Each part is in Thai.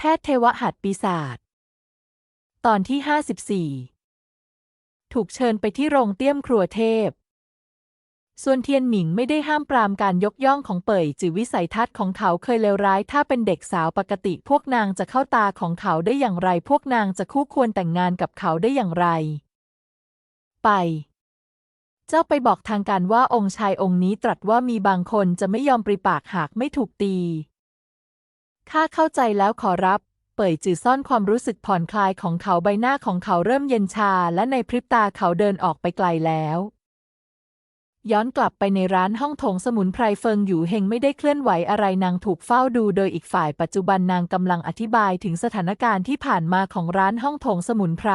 แพทย์เทวหัตปีศาจตอนที่ 54 ถูกเชิญไปที่โรงเตี้ยมครัวเทพ ส่วนเทียนหมิงไม่ได้ห้ามปรามการยกย่องของเป่ยจือวิสัยทัศน์ของเขาเคยเลวร้าย ถ้าเป็นเด็กสาวปกติพวกนางจะเข้าตาของเขาได้อย่างไร พวกนางจะคู่ควรแต่งงานกับเขาได้อย่างไร ไป เจ้าไปบอกทางการว่าองค์ชายองค์นี้ตรัสว่ามีบางคนจะไม่ยอมปริปากหากไม่ถูกตี ข้าเข้าใจแล้วขอรับ เป่ยจือซ่อนความรู้สึกผ่อนคลายของเขาใบหน้าของเขาเริ่มเย็นชา และในพริบตาเขาเดินออกไปไกลแล้ว ย้อนกลับไปในร้านห้องโถงสมุนไพรเฟิงอยู่เฮงไม่ได้เคลื่อนไหวอะไรนางถูกเฝ้าดูโดยอีกฝ่ายปัจจุบันนางกำลังอธิบายถึงสถานการณ์ที่ผ่านมาของร้านห้องโถงสมุนไพร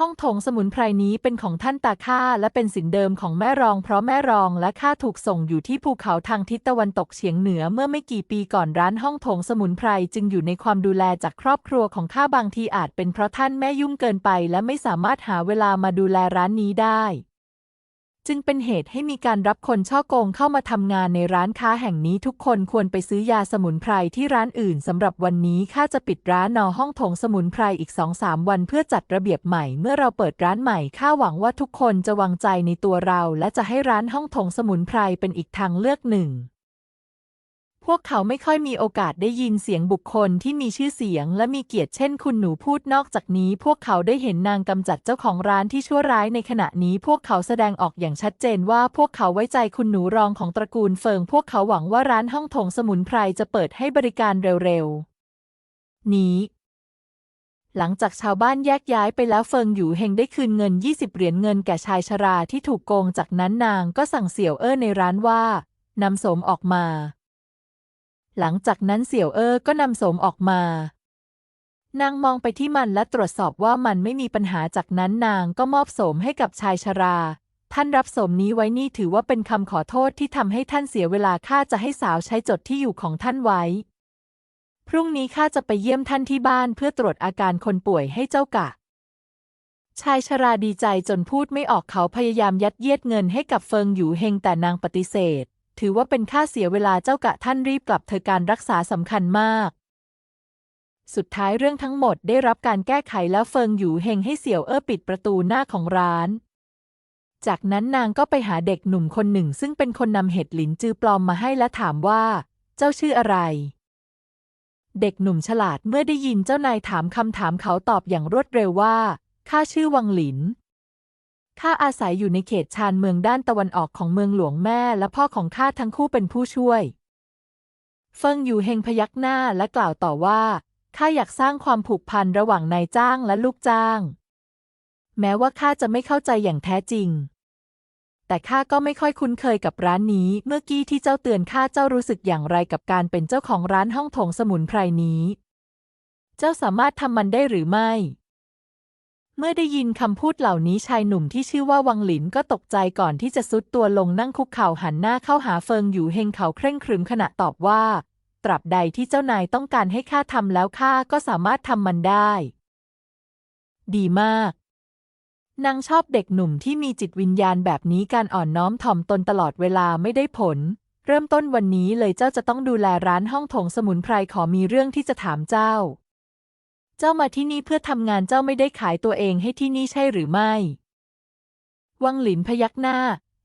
ห้องโถงสมุนไพรนี้เป็นของท่านตาข้าและเป็นสินเดิมของแม่รอง เพราะแม่รองและข้าถูกส่งอยู่ที่ภูเขาทางทิศตะวันตกเฉียงเหนือเมื่อไม่กี่ปีก่อนร้านห้องโถงสมุนไพรจึงอยู่ในความดูแลจากครอบครัวของข้าบางทีอาจเป็นเพราะท่านแม่ยุ่งเกินไป และไม่สามารถหาเวลามาดูแลร้านนี้ได้ จึงเป็นเหตุให้มีการรับคนช่อโกงเข้ามาทำงานในร้านค้าแห่งนี้ทุกคนควรไปซื้อยาสมุนไพรที่ร้านอื่นสำหรับวันนี้ข้าจะปิดร้านนอห้องถงสมุนไพรอีกสองสามวันเพื่อจัดระเบียบใหม่เมื่อเราเปิดร้านใหม่ข้าหวังว่าทุกคนจะวางใจในตัวเรา และจะให้ร้านห้องถงสมุนไพรเป็นอีกทางเลือกหนึ่ง พวกเขาไม่ค่อยมีโอกาสได้ยินเสียงบุคคลที่มีชื่อเสียงและมีเกียรติเช่นคุณหนูพูดนอกจากนี้ พวกเขาได้เห็นนางกำจัดเจ้าของร้านที่ชั่วร้ายในขณะนี้พวกเขาแสดงออกอย่างชัดเจนว่าพวกเขาไว้ใจคุณหนูรองของตระกูลเฟิง พวกเขาหวังว่าร้านห้องถงสมุนไพรจะเปิดให้บริการเร็วๆ นี้หลังจากชาวบ้านแยกย้ายไปแล้วเฟิงอยู่เฮงได้คืนเงิน 20 เหรียญเงินแก่ชายชราที่ถูกโกงจากนั้นนางก็สั่งเสี่ยวเอ้อในร้านว่านำสมออกมา หลังจากนั้นเสี่ยวเอ้อก็นำโสมออกมา นางมองไปที่มันและตรวจสอบว่ามันไม่มีปัญหาจากนั้นนางก็มอบโสมให้กับชายชรา ท่านรับโสมนี้ไว้นี่ถือว่าเป็นคำขอโทษที่ทำให้ท่านเสียเวลาข้าจะให้สาวใช้จดที่อยู่ของท่านไว้ พรุ่งนี้ข้าจะไปเยี่ยมท่านที่บ้านเพื่อตรวจอาการคนป่วยให้เจ้ากะชายชราดีใจจนพูดไม่ออกเขาพยายามยัดเยียดเงินให้กับเฟิงอยู่เฮงแต่นางปฏิเสธ ถือว่าเป็นค่าเสียเวลาเจ้ากะท่านรีบกลับเธอการรักษาสำคัญมาก สุดท้ายเรื่องทั้งหมดได้รับการแก้ไขแล้วเฟิงอยู่เฮงให้เสี่ยวเอ้อปิดประตูหน้าของร้าน จากนั้นนางก็ไปหาเด็กหนุ่มคนหนึ่ง ซึ่งเป็นคนนำเห็ดหลินจือปลอมมาให้และถามว่า เจ้าชื่ออะไร เด็กหนุ่มฉลาดเมื่อได้ยินเจ้านายถามคำถามเขาตอบอย่างรวดเร็วว่าข้าชื่อวังหลิน ข้าอาศัยอยู่ในเขตชานเมืองด้านตะวันออกของเมืองหลวงแม่และพ่อของข้าทั้งคู่เป็นผู้ช่วย เฟิงอยู่เฮงพยักหน้าและกล่าวต่อว่าข้าอยากสร้างความผูกพันระหว่างนายจ้างและลูกจ้าง แม้ว่าข้าจะไม่เข้าใจอย่างแท้จริง แต่ข้าก็ไม่ค่อยคุ้นเคยกับร้านนี้ เมื่อกี้ที่เจ้าเตือนข้าเจ้ารู้สึกอย่างไรกับการเป็นเจ้าของร้านห้องถงสมุนไพรนี้ เจ้าสามารถทำมันได้หรือไม่ เมื่อได้ยินคำพูดเหล่านี้ชายหนุ่มที่ชื่อว่าวังหลินก็ตกใจก่อนที่จะซุดตัวลงนั่งคุกเข่าหันหน้าเข้าหาเฟิงอยู่เฮงเขาเคร่งครึมขณะตอบว่า ตราบใดที่เจ้านายต้องการให้ข้าทำแล้วข้าก็สามารถทำมันได้ ดีมาก นางชอบเด็กหนุ่มที่มีจิตวิญญาณแบบนี้การอ่อนน้อมถ่อมตนตลอดเวลาไม่ได้ผล เริ่มต้นวันนี้เลยเจ้าจะต้องดูแลร้านห้องถงสมุนไพรขอมีเรื่องที่จะถามเจ้า เจ้ามาที่นี่เพื่อทำงานเจ้าไม่ได้ขายตัวเองให้ที่นี่ใช่หรือไม่ วังหลินพยักหน้า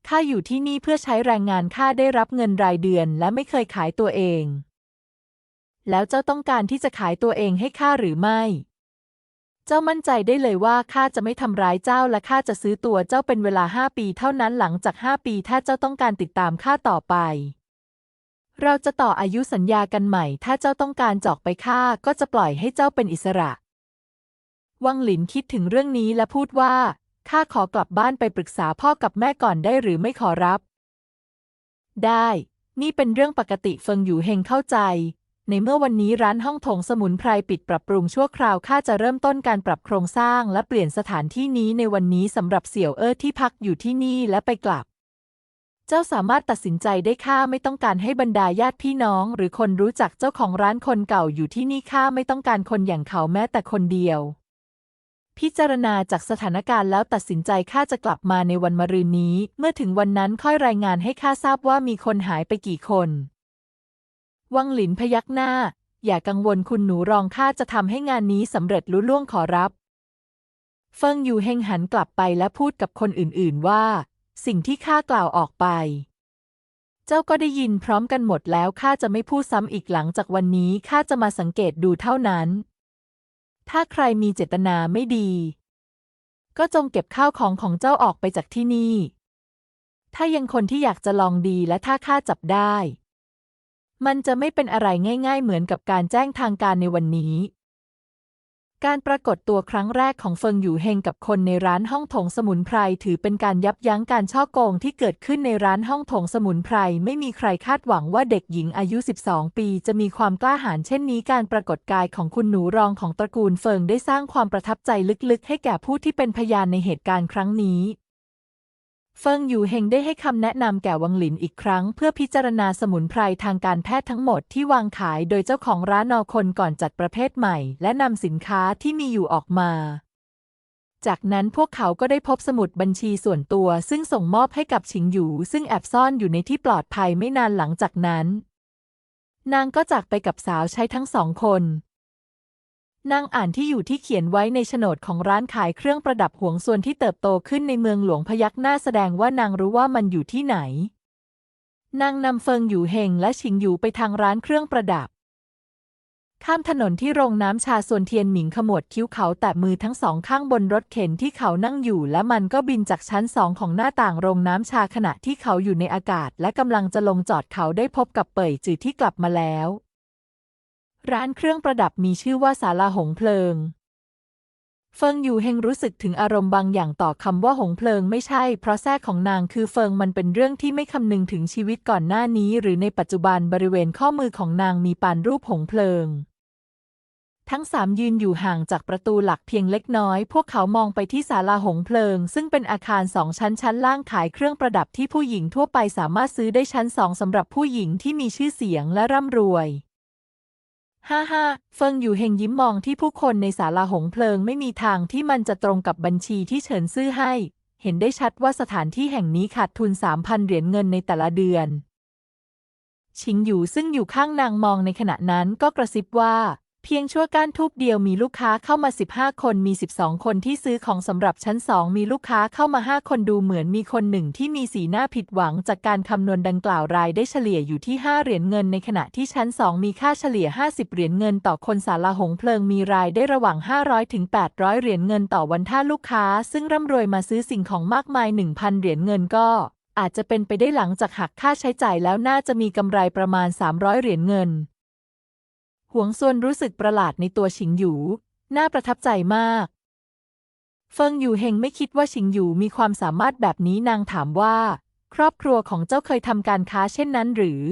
ข้าอยู่ที่นี่เพื่อใช้แรงงานข้าได้รับเงินรายเดือนและไม่เคยขายตัวเอง แล้วเจ้าต้องการที่จะขายตัวเองให้ข้าหรือไม่ เจ้ามั่นใจได้เลยว่าข้าจะไม่ทำร้ายเจ้าและข้าจะซื้อตัวเจ้าเป็นเวลาห้าปีเท่านั้นหลังจากห้าปีถ้าเจ้าต้องการติดตามข้าต่อไป เราจะต่ออายุสัญญากันใหม่ ถ้าเจ้าต้องการจอกไปข้าก็จะปล่อยให้เจ้าเป็นอิสระ วังหลินคิดถึงเรื่องนี้และพูดว่า ข้าขอกลับบ้านไปปรึกษาพ่อกับแม่ก่อนได้หรือไม่ขอรับ ได้ นี่เป็นเรื่องปกติเฟิงอยู่เฮงเข้าใจ ในเมื่อวันนี้ร้านห้องถงสมุนไพรปิดปรับปรุงชั่วคราว ข้าจะเริ่มต้นการปรับโครงสร้างและเปลี่ยนสถานที่นี้ในวันนี้สำหรับเสี่ยวเอ้อที่พักอยู่ที่นี่และไปกลับ จ้าสามารถตัดสินใจได้ข้าไม่ต้องการให้บรรดาญาติพี่น้อง หรือคนรู้จักเจ้าของร้านคนเก่าอยู่ที่นี่ข้าไม่ต้องการคนอย่างเขาแม้แต่คนเดียว พิจารณาจากสถานการณ์แล้วตัดสินใจข้าจะกลับมาในวันมะรืนนี้ เมื่อถึงวันนั้นค่อยรายงานให้ข้าทราบว่ามีคนหายไปกี่คน วังหลินพยักหน้า อย่ากังวลคุณหนูรองข้าจะทำให้งานนี้สำเร็จลุล่วงขอรับ เฟิงอยู่เฮงหันกลับไปและพูดกับคนอื่น ๆ ว่า สิ่งที่ข้ากล่าวออกไป เจ้าก็ได้ยินพร้อมกันหมดแล้วข้าจะไม่พูดซ้ำอีกหลังจากวันนี้ข้าจะมาสังเกตดูเท่านั้น ถ้าใครมีเจตนาไม่ดี ก็จงเก็บข้าวของของเจ้าออกไปจากที่นี่ ถ้ายังคนที่อยากจะลองดีและถ้าข้าจับได้ มันจะไม่เป็นอะไรง่าย ๆ เหมือนกับการแจ้งทางการในวันนี้ การปรากฏตัวครั้งแรกของเฟิงอยู่เฮงกับคนในร้านห้องถงสมุนไพรถือเป็นการยับยั้งการช่อโกงที่เกิดขึ้นในร้านห้องถงสมุนไพรไม่มีใครคาดหวังว่าเด็กหญิงอายุ 12 ปี จะมีความกล้าหาญเช่นนี้การปรากฏกายของคุณหนูรองของตระกูลเฟิงได้สร้างความประทับใจลึกๆ ให้แก่ผู้ที่เป็นพยานในเหตุการณ์ครั้งนี้ เฟิงอยู่เฮงได้ให้คำแนะนำแก่วังหลินอีกครั้ง เพื่อพิจารณาสมุนไพรทางการแพทย์ทั้งหมดที่วางขายโดยเจ้าของร้านนอคนก่อนจัดประเภทใหม่ และนำสินค้าที่มีอยู่ออกมา จากนั้นพวกเขาก็ได้พบสมุดบัญชีส่วนตัว ซึ่งส่งมอบให้กับฉิงหยูซึ่งแอบซ่อนอยู่ในที่ปลอดภัยไม่นานหลังจากนั้น นางก็จากไปกับสาวใช้ทั้งสองคน นางอ่านที่อยู่ที่เขียนไว้ในโฉนดของร้านขายเครื่องประดับห่วงส่วนที่เติบโตขึ้นในเมืองหลวงพยักหน้าแสดงว่านางรู้ว่ามันอยู่ที่ไหน นางนำเฟิงอยู่เฮงและชิงอยู่ไปทางร้านเครื่องประดับ ข้ามถนนที่โรงน้ำชาส่วนเทียนหมิงขมวดคิ้วเขาแตะมือทั้งสองข้างบนรถเข็นที่เขานั่งอยู่ และมันก็บินจากชั้นสองของหน้าต่างโรงน้ำชาขณะที่เขาอยู่ในอากาศ และกำลังจะลงจอดเขาได้พบกับเป่ยจือที่กลับมาแล้ว ร้านเครื่องประดับมีชื่อว่าศาลาหงเพลิง เฟิงอยู่เฮงรู้สึกถึงอารมณ์บางอย่างต่อคำว่าหงเพลิงไม่ใช่ เพราะแท้ของนางคือเฟิงมันเป็นเรื่องที่ไม่คำนึงถึงชีวิตก่อนหน้านี้ หรือในปัจจุบันบริเวณข้อมือของนางมีปานรูปหงเพลิง ทั้งสามยืนอยู่ห่างจากประตูหลักเพียงเล็กน้อย พวกเขามองไปที่ศาลาหงเพลิง ซึ่งเป็นอาคารสองชั้นชั้นล่างขายเครื่องประดับที่ผู้หญิงทั่วไปสามารถซื้อได้ชั้นสองสำหรับผู้หญิงที่มีชื่อเสียงและร่ำรวย ฮ่าฮ่าเฟิงอยู่เฮงยิ้มมองที่ผู้คนในศาลาหงเพลิงไม่มีทางที่มันจะตรงกับบัญชีที่เฉินซื่อให้ เห็นได้ชัดว่าสถานที่แห่งนี้ขาดทุนสามพันเหรียญเงินในแต่ละเดือน ชิงอยู่ซึ่งอยู่ข้างนางมองในขณะนั้นก็กระซิบว่า เพียงชั่วก้านทูบเดียวมีลูกค้าเข้ามา 15 คนมี 12 คนที่ซื้อของสำหรับชั้นสองมีลูกค้าเข้ามา 5 คนดูเหมือนมีคนหนึ่งที่มีสีหน้าผิดหวังจากการคำนวณดังกล่าวรายได้เฉลี่ยอยู่ที่ 5 เหรียญเงินในขณะที่ชั้น 2 มีค่าเฉลี่ย 50 เหรียญเงินต่อคนสาลาหงเพลิงมีรายได้ระหว่าง 500 ถึง 800 เหรียญเงินต่อวันถ้าลูกค้า ซึ่งร่ำรวยมาซื้อสิ่งของมากมาย 1,000 เหรียญเงินก็อาจจะเป็นไปได้หลังจากหักค่าใช้จ่ายแล้วน่าจะมีกำไรประมาณ 300 เหรียญเงิน หวงซวนรู้สึกประหลาดในตัวฉิงหยู น่าประทับใจมาก เฟิงอยู่เฮงไม่คิดว่าฉิงหยูมีความสามารถแบบนี้นางถามว่า ครอบครัวของเจ้าเคยทำการค้าเช่นนั้นหรือ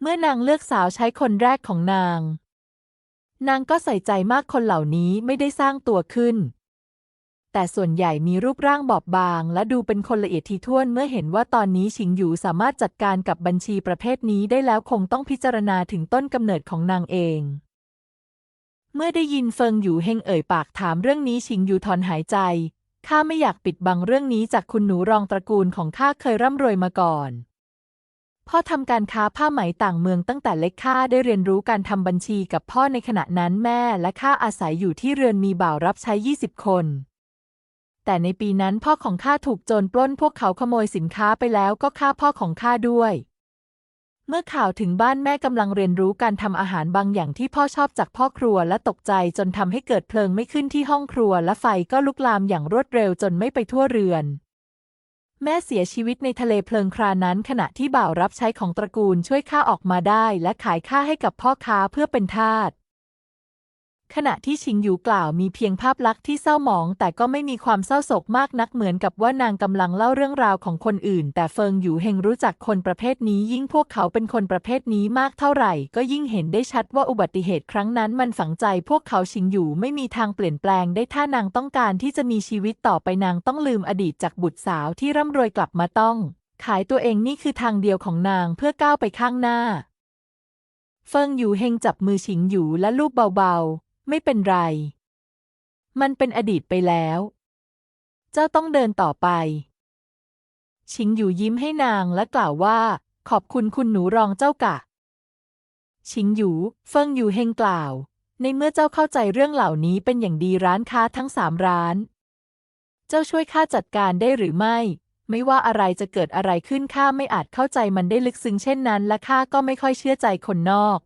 เมื่อนางเลือกสาวใช้คนแรกของนาง นางก็ใส่ใจมากคนเหล่านี้ไม่ได้สร้างตัวขึ้น แต่ส่วนใหญ่มีรูปร่างบอบบาง และดูเป็นคนละเอียดทีท่วนเมื่อเห็นว่าตอนนี้ชิงหยูสามารถจัดการกับบัญชีประเภทนี้ได้แล้วคงต้องพิจารณาถึงต้นกำเนิดของนางเอง เมื่อได้ยินเฟิงหยูเฮงเอ่ยปากถามเรื่องนี้ชิงหยูถอนหายใจข้าไม่อยากปิดบังเรื่องนี้จากคุณหนูรองตระกูลของข้าเคยร่ำรวยมาก่อนพ่อทำการค้าผ้าไหมต่างเมืองตั้งแต่เล็กข้าได้เรียนรู้การทำบัญชีกับพ่อในขณะนั้นแม่และข้าอาศัยอยู่ที่เรือนมีบ่าวรับใช้ 20 คน แต่ในปีนั้นพ่อของข้าถูกโจรปล้นพวกเขาขโมยสินค้าไปแล้วก็ฆ่าพ่อของข้าด้วย เมื่อข่าวถึงบ้านแม่กำลังเรียนรู้การทำอาหารบางอย่างที่พ่อชอบจากพ่อครัวและตกใจจนทำให้เกิดเพลิงไม่ขึ้นที่ห้องครัวและไฟก็ลุกลามอย่างรวดเร็วจนไม่ไปทั่วเรือนแม่เสียชีวิตในทะเลเพลิงครานั้นขณะที่บ่าวรับใช้ของตระกูลช่วยข้าออกมาได้ และขายข้าให้กับพ่อค้าเพื่อเป็นทาส ขณะที่ชิงหยูกล่าวมีเพียงภาพลักษณ์ที่เศร้าหมอง แต่ก็ไม่มีความเศร้าโศกมากนักเหมือนกับว่านางกำลังเล่าเรื่องราวของคนอื่น แต่เฟิงหยูเฮงรู้จักคนประเภทนี้ ยิ่งพวกเขาเป็นคนประเภทนี้มากเท่าไหร่ ก็ยิ่งเห็นได้ชัดว่าอุบัติเหตุครั้งนั้นมันฝังใจ พวกเขาชิงหยูไม่มีทางเปลี่ยนแปลงได้ถ้านางต้องการที่จะมีชีวิตต่อไปนางต้องลืมอดีตจากบุตรสาวที่ร่ำรวยกลับมาต้อง ขายตัวเองนี่คือทางเดียวของนางเพื่อก้าวไปข้างหน้า เฟิงหยูเฮงจับมือชิงหยูและลูบเบาๆ ไม่เป็นไร มันเป็นอดีตไปแล้ว เจ้าต้องเดินต่อไป ชิงหยูยิ้มให้นางและกล่าวว่า ขอบคุณคุณหนูรองเจ้ากะ ชิงหยูเฟิงอยู่เฮงกล่าว ในเมื่อเจ้าเข้าใจเรื่องเหล่านี้เป็นอย่างดีร้านค้าทั้งสามร้าน เจ้าช่วยข้าจัดการได้หรือไม่ ไม่ว่าอะไรจะเกิดอะไรขึ้นข้าไม่อาจเข้าใจมันได้ลึกซึ้งเช่นนั้น และข้าก็ไม่ค่อยเชื่อใจคนนอก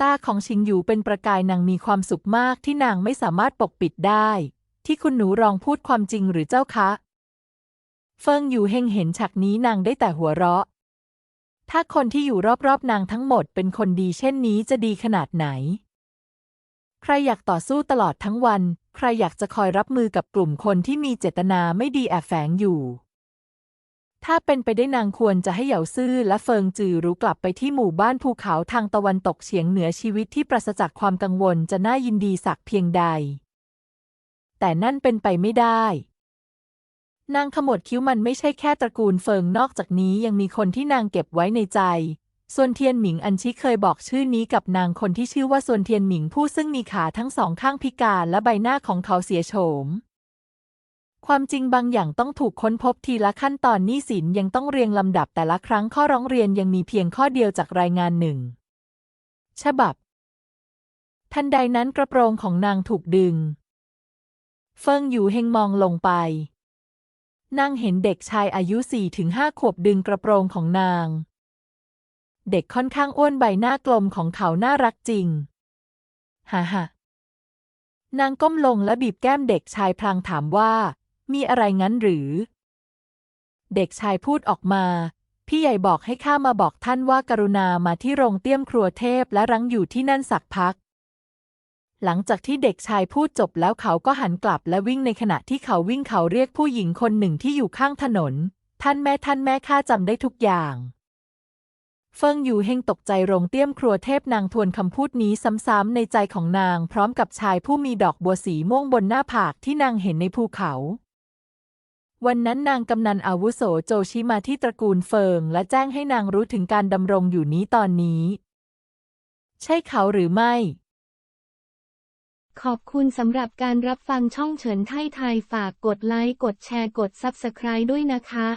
ตาของชิงหยูเป็นประกายนางมีความสุขมากที่นางไม่สามารถปกปิดได้ ที่คุณหนูรองพูดความจริงหรือเจ้าคะ เฟิงอยู่เฮงเห็นฉากนี้นางได้แต่หัวเราะ ถ้าคนที่อยู่รอบๆนางทั้งหมดเป็นคนดีเช่นนี้จะดีขนาดไหน ใครอยากต่อสู้ตลอดทั้งวัน ใครอยากจะคอยรับมือกับกลุ่มคนที่มีเจตนาไม่ดีแอบแฝงอยู่ ถ้าเป็นไปได้นางควรจะให้เหยาซื่อและเฟิงจือรู้กลับไปที่หมู่บ้านภูเขาทางตะวันตกเฉียงเหนือชีวิตที่ปราศจากความกังวลจะน่ายินดีสักเพียงใด แต่นั่นเป็นไปไม่ได้ นางขมวดคิ้วมันไม่ใช่แค่ตระกูลเฟิงนอกจากนี้ยังมีคนที่นางเก็บไว้ในใจ ส่วนเทียนหมิงอันชิเคยบอกชื่อนี้กับนางคนที่ชื่อว่าส่วนเทียนหมิงผู้ซึ่งมีขาทั้งสองข้างพิการและใบหน้าของเขาเสียโฉม ความจริงบางอย่างต้องถูกค้นพบทีละขั้นตอนหนี้สินยังต้องเรียงลำดับแต่ละครั้งข้อร้องเรียนยังมีเพียงข้อเดียวจากรายงานหนึ่ง ฉบับ ทันใดนั้นกระโปรงของนางถูกดึง เฟิงอยู่เฮงมองลงไปนางเห็นเด็กชายอายุสี่ถึงห้าขวบดึงกระโปรงของนาง เด็กค่อนข้างอ้วนใบหน้ากลมของเขาน่ารักจริง ฮ่าฮ่านางก้มลงและบีบแก้มเด็กชายพลางถามว่า มีอะไรงั้นหรือ เด็กชายพูดออกมา พี่ใหญ่บอกให้ข้ามาบอกท่านว่ากรุณามาที่โรงเตี้ยมครัวเทพและรังอยู่ที่นั่นสักพัก หลังจากที่เด็กชายพูดจบแล้วเขาก็หันกลับและวิ่งในขณะที่เขาวิ่งเขาเรียกผู้หญิงคนหนึ่งที่อยู่ข้างถนน ท่านแม่ท่านแม่ข้าจำได้ทุกอย่างเฟิงอยู่เฮงตกใจโรงเตี้ยมครัวเทพนางทวนคำพูดนี้ซ้ำๆในใจของนางพร้อมกับชายผู้มีดอกบัวสีม่วงบนหน้าผากที่นางเห็นในภูเขา วันนั้นนางกำนันอาวุโสโจชิมาที่ตระกูลเฟิง และแจ้งให้นางรู้ถึงการดำรงอยู่นี้ตอนนี้ ใช่เขาหรือไม่ ขอบคุณสำหรับการรับฟังช่องเฉินไทยไทยฝากกดไลค์ กดแชร์กด Subscribe ด้วยนะคะ